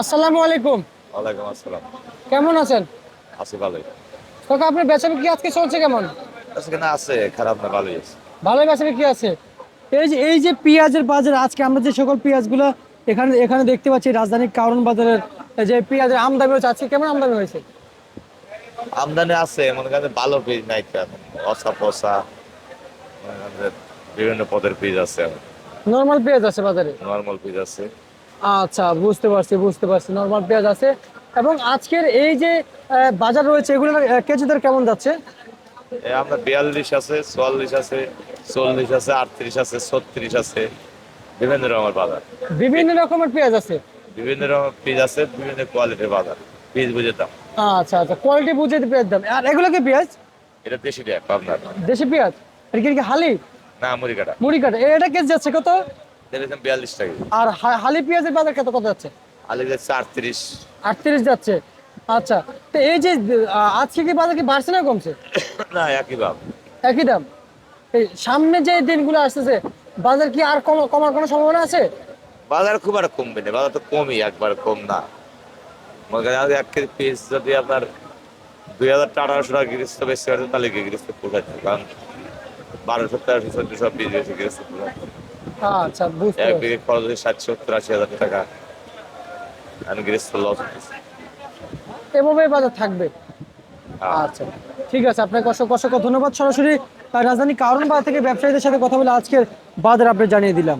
আসসালামু আলাইকুম। ওয়ালাইকুম আসসালাম। কেমন আছেন? আছি ভালোই। কাকা আপনার বেচা আজকে চলছে কেমন? আজকে না আছে খারাপ না ভালোই আছে। ভালো বেচা কি আছে? এই যে এই যে পেঁয়াজের বাজার আজকে আমরা যে সকল পেঁয়াজগুলো এখানে এখানে দেখতে পাচ্ছি রাজধানীর কারণ বাজারের যে পেঁয়াজের আমদানি হয়েছে আজকে কেমন আমদানি হয়েছে? আমদানি আছে মনে করেন ভালো বীজ নাই অসা পসা বিভিন্ন পদের বীজ আছে। নর্মাল পেঁয়াজ আছে বাজারে? নর্মাল বীজ আছে। আচ্ছা বুঝতে পারছি বুঝতে পারছি। নর্মাল পেঁয়াজ আছে। এবং আজকের এই যে বাজার রয়েছে এগুলোর আহ, কেজি দর কেমন যাচ্ছে? আমরা বিয়াল্লিশ আছে চুয়াল্লিশ আছে চল্লিশ আছে আটত্রিশ আছে ছত্রিশ আছে। বিভিন্ন রকমের বাজার। বিভিন্ন রকমের পেঁয়াজ আছে? বিভিন্ন রকমের বীজ আছে বিভিন্ন কোয়ালিটির বাজার। বীজ বুঝে দাম আচ্ছা আচ্ছা কোয়ালিটি বুঝে পেঁয়াজ দাম। আর এগুলো কি পেঁয়াজ? এটা দেশি ট্যাপ আপনার দেশি পেঁয়াজ? এটা কি হালি? না মুড়ি কাটা মুড়ি কাটা এটা কেজি যাচ্ছে কত? বিয়াল্লিশ টাকা। আর হালি পেঁয়াজের বাজার কত কত যাচ্ছে? যাচ্ছে আটত্রিশ। আটত্রিশ যাচ্ছে। আচ্ছা তো এই যে আজকে কি বাজার কি বাড়ছে না কমছে? না একই ভাব একই দাম? এই সামনে যে দিনগুলো আসতেছে বাজার কি আর কমার কোনো সম্ভাবনা আছে? বাজার খুব আর কমবে না বাজার তো কমই একবার কম না। মনে করেন এক কেজি পিস যদি আপনার দুই হাজার আঠারোশো টাকা গৃহস্থ বেশি হয় তাহলে কি গৃহস্থ পোষায় না। কারণ বারোশো তেরোশো চোদ্দশো পিস বেশি গৃহস্থ পোষায় না। আচ্ছা বুঝতে এক বিঘে খরচ ষাট সত্তর আশি হাজার টাকা। আমি গৃহস্থ লস এভাবে বাজার থাকবে? আচ্ছা ঠিক আছে আপনাকে অসংখ্য অসংখ্য ধন্যবাদ। সরাসরি রাজধানী কারণ বাজার থেকে ব্যবসায়ীদের সাথে কথা বলে আজকের বাজার আপনি জানিয়ে দিলাম।